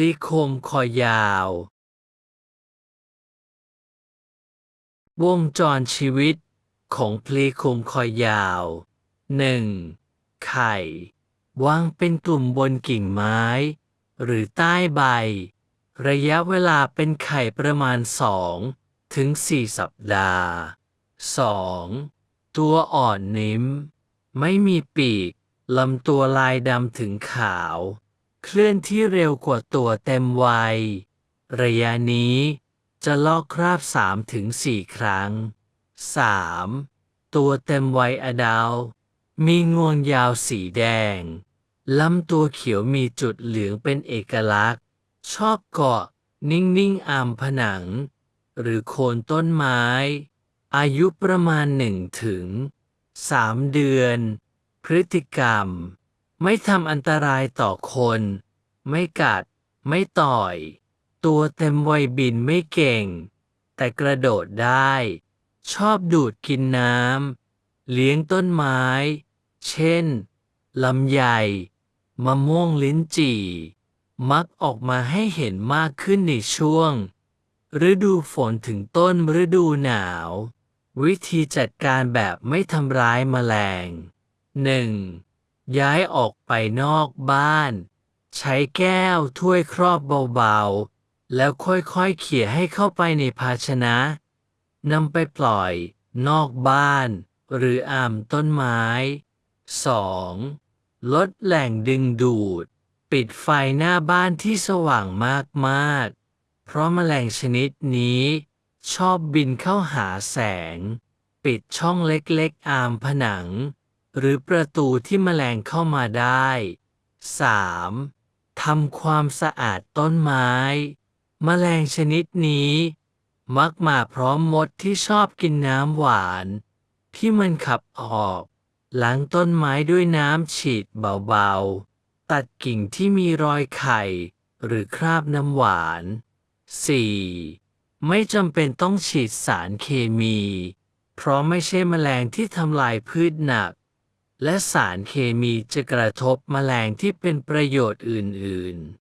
ลีโคมคอยาว วงจรชีวิตของพลีโคมคอยาว 1. ไข่ วางเป็นกลุ่มบนกิ่งไม้ หรือใต้ใบ ระยะเวลาเป็นไข่ประมาณ 2 ถึง 4 สัปดาห์ 2. ตัวอ่อนนิ่ม ไม่มีปีก ลำตัวลายดำถึงขาว เคลื่อนที่เร็วกว่าตัวเต็มวัย ระยะนี้จะลอกคราบ 3-4 ครั้ง 3. ตัวเต็มวัยอดัลมีงวงยาวสีแดง ลำตัวเขียวมีจุดเหลืองเป็นเอกลักษณ์ ชอบเกาะนิ่งๆอามผนัง หรือโคนต้นไม้ อายุประมาณ1ถึง3เดือน พฤติกรรม ไม่ทำอันตรายต่อคน ไม่กัด ไม่ต่อย ตัวเต็มวัยบินไม่เก่ง แต่กระโดดได้ ชอบดูดกินน้ำ เลี้ยงต้นไม้ เช่น ลำไย มะม่วงลิ้นจี่ มักออกมาให้เห็นมากขึ้นในช่วง ฤดูฝนถึงต้นฤดูหนาว วิธีจัดการแบบไม่ทำร้ายแมลง 1. ย้ายออกไปนอกบ้าน ใช้แก้วถ้วยครอบเบาๆ แล้วค่อยๆเขี่ยให้เข้าไปในภาชนะนำไปปล่อย นอกบ้าน หรืออ่ามต้นไม้ 2. ลดแหล่งดึงดูด ปิดไฟหน้าบ้านที่สว่างมากๆ เพราะแมลงชนิดนี้ ชอบบินเข้าหาแสง ปิดช่องเล็กๆ อามผนัง หรือประตูที่แมลงเข้ามาได้ 3. ทำความสะอาดต้นไม้ แมลงชนิดนี้ มักมาพร้อมมดที่ชอบกินน้ำหวาน ที่มันขับออกล้างต้นไม้ด้วยน้ำฉีดเบาๆ ตัดกิ่งที่มีรอยไข่ หรือคราบน้ำหวาน 4. ไม่จำเป็นต้องฉีดสารเคมี เพราะไม่ใช่แมลงที่ทำลายพืชหนัก และสารเคมีจะกระทบแมลงที่เป็นประโยชน์อื่น ๆ